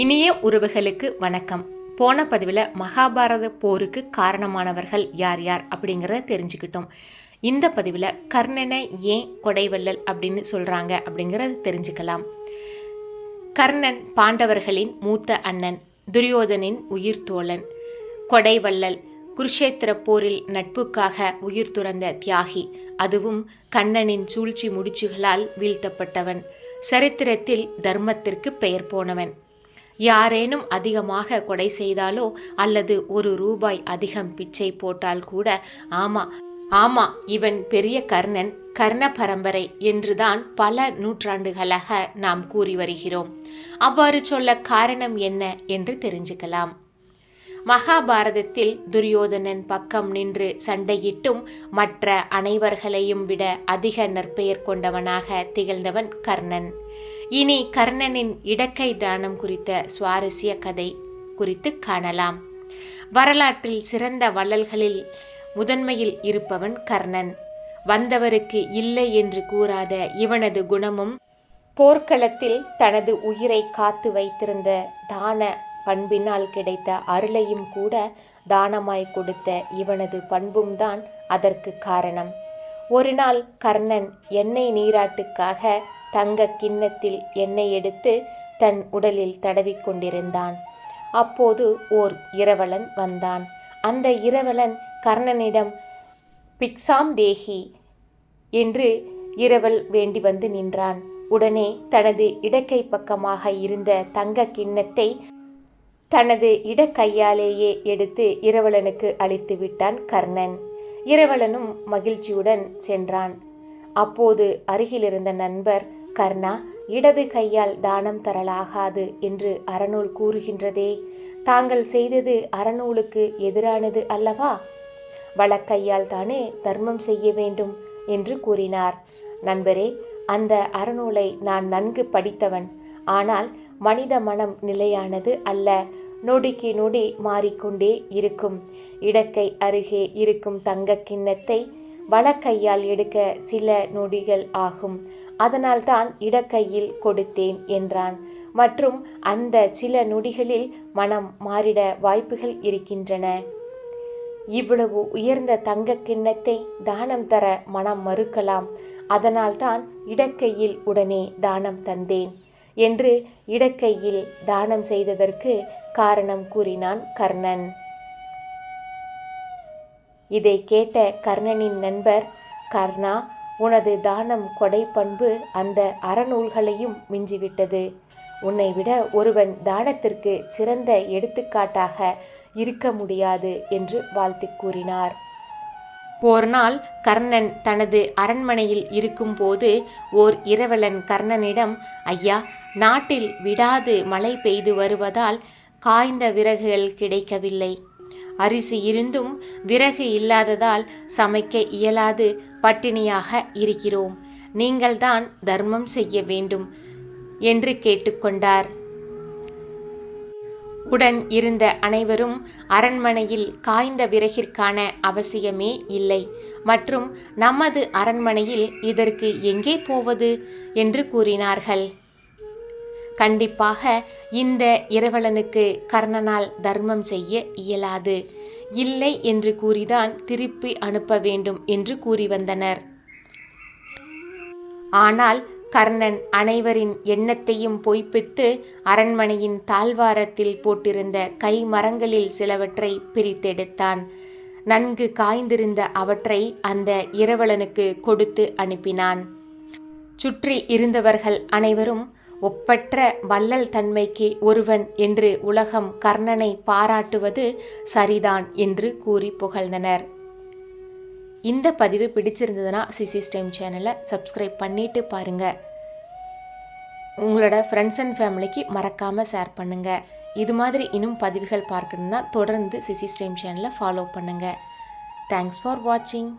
இனிய உறவுகளுக்கு வணக்கம். போன பதிவில் மகாபாரத போருக்கு காரணமானவர்கள் யார் யார் அப்படிங்கிறத தெரிஞ்சுக்கிட்டோம். இந்த பதிவில் கர்ணனை ஏன் கொடைவள்ளல் அப்படின்னு சொல்கிறாங்க அப்படிங்கிறத தெரிஞ்சுக்கலாம். கர்ணன் பாண்டவர்களின் மூத்த அண்ணன் துரியோதனின் உயிர் தோழன் கொடைவள்ளல் குருஷேத்திர போரில் நட்புக்காக உயிர் துறந்த தியாகி அதுவும் கண்ணனின் சூழ்ச்சி முடிச்சுகளால் வீழ்த்தப்பட்டவன் சரித்திரத்தில் தர்மத்திற்கு பெயர் போனவன். யாரேனும் அதிகமாக கொடை செய்தாலோ அல்லது ஒரு ரூபாய் அதிகம் பிச்சை போட்டால் கூட ஆமா ஆமா இவன் பெரிய கர்ணன் கர்ண பரம்பரை என்றுதான் பல நூற்றாண்டுகளாக நாம் கூறி வருகிறோம். அவ்வாறு சொல்ல காரணம் என்ன என்று தெரிஞ்சுக்கலாம். மகாபாரதத்தில் துரியோதனன் பக்கம் நின்று சண்டையிட்டும் மற்ற அனைவர்களையும் விட அதிக நற்பெயர் கொண்டவனாக திகழ்ந்தவன் கர்ணன். இனி கர்ணனின் இடக்கை தானம் குறித்த சுவாரஸ்ய கதை குறித்து காணலாம். வரலாற்றில் சிறந்த வள்ளல்களில் முதன்மையில் இருப்பவன் கர்ணன். வந்தவருக்கு இல்லை என்று கூறாத இவனது குணமும் போர்க்களத்தில் தனது உயிரை காத்து வைத்திருந்த தான பண்பினால் கிடைத்த அருளையும் கூட தானமாய் கொடுத்த இவனது பண்பும் தான் அதற்கு காரணம். ஒரு நாள் கர்ணன் எண்ணெய் நீராட்டுக்காக தங்க கிண்ணத்தில் எண்ணெய் எடுத்து தன் உடலில் தடவிக் கொண்டிருந்தான். அப்போது ஓர் இரவலன் வந்தான். அந்த இரவலன் கர்ணனிடம் பிக்ஸாம் தேகி என்று இரவல் வேண்டி வந்து நின்றான். உடனே தனது இடக்கை பக்கமாக இருந்த தங்க கிண்ணத்தை தனது இடக்கையாலேயே எடுத்து இரவலனுக்கு அளித்து விட்டான் கர்ணன். இரவலனும் மகிழ்ச்சியுடன் சென்றான். அப்போது அருகிலிருந்த நண்பர் கர்ணா இடது கையால் தானம் தரலாகாது என்று அறநூல் கூறுகின்றதே. தாங்கள் செய்தது அறநூலுக்கு எதிரானது அல்லவா? வழக்கையால் தானே தர்மம் செய்ய வேண்டும் என்று கூறினார். நண்பரே அந்த அறநூலை நான் நன்கு படித்தவன். ஆனால் மனித மனம் நிலையானது அல்ல. நொடிக்கு நொடி மாறிக்கொண்டே இருக்கும். இடக்கை அருகே இருக்கும் தங்க கிண்ணத்தை வலக்கையால் எடுக்க சில நொடிகள் ஆகும். அதனால்தான் இடக்கையில் கொடுத்தேன் என்றான். மற்றும் அந்த சில நொடிகளில் மனம் மாறிட வாய்ப்புகள் இருக்கின்றன. இவ்வளவு உயர்ந்த தங்க கிண்ணத்தை தானம் தர மனம் மறுக்கலாம். அதனால்தான் இடக்கையில் உடனே தானம் தந்தேன். என்று இடக்கையில் தானம் செய்ததற்கு காரணம் கூறினான் கர்ணன். இதை கேட்ட கர்ணனின் நண்பர் கர்ணா உனது தானம் கொடை பண்பு அந்த அறநூல்களையும் மிஞ்சிவிட்டது. உன்னை விட ஒருவன் தானத்திற்கு சிறந்த எடுத்துக்காட்டாக இருக்க முடியாது என்று வாழ்த்து கூறினார். ஒரு நாள் கர்ணன் தனது அரண்மனையில் இருக்கும்போது ஓர் இரவலன் கர்ணனிடம் ஐயா நாட்டில் விடாது மழை பெய்து வருவதால் காய்ந்த விறகுகள் கிடைக்கவில்லை. அரிசி இருந்தும் விறகு இல்லாததால் சமைக்க இயலாது பட்டினியாக இருக்கிறோம். நீங்கள்தான் தர்மம் செய்ய வேண்டும் என்று கேட்டுக்கொண்டார். உடன் இருந்த அனைவரும் அரண்மனையில் காய்ந்த விறகிற்கான அவசியமே இல்லை. மற்றும் நமது அரண்மனையில் இதற்கு எங்கே போவது? என்று கூறினார்கள். கண்டிப்பாக இந்த இரவலனுக்கு கர்ணனால் தர்மம் செய்ய இயலாது. இல்லை என்று கூறிதான் திருப்பி அனுப்ப வேண்டும் என்று கூறி வந்தனர். ஆனால் கர்ணன் அனைவரின் எண்ணத்தையும் பொய்ப்பித்து அரண்மனையின் தாழ்வாரத்தில் போட்டிருந்த கை மரங்களில் சிலவற்றை பிரித்தெடுத்தான். நன்கு காய்ந்திருந்த அவற்றை அந்த இரவலனுக்கு கொடுத்து அனுப்பினான். சுற்றி இருந்தவர்கள் அனைவரும் ஒப்பற்ற வள்ளல் தன்மைக்கு ஒருவன் என்று உலகம் கர்ணனை பாராட்டுவது சரிதான் என்று கூறி புகழ்ந்தனர். இந்த பதிவு பிடிச்சிருந்ததுன்னா சிசி ஸ்டைம் சேனலை சப்ஸ்கிரைப் பண்ணிட்டு பாருங்கள் உங்களோட ஃப்ரெண்ட்ஸ் அண்ட் ஃபேமிலிக்கு மறக்காமல் ஷேர் பண்ணுங்கள் இது மாதிரி இன்னும் பதிவுகள் பார்க்கணுன்னா தொடர்ந்து சிசி ஸ்டைம் சேனலை ஃபாலோ பண்ணுங்கள் தேங்க்ஸ் ஃபார் வாட்சிங்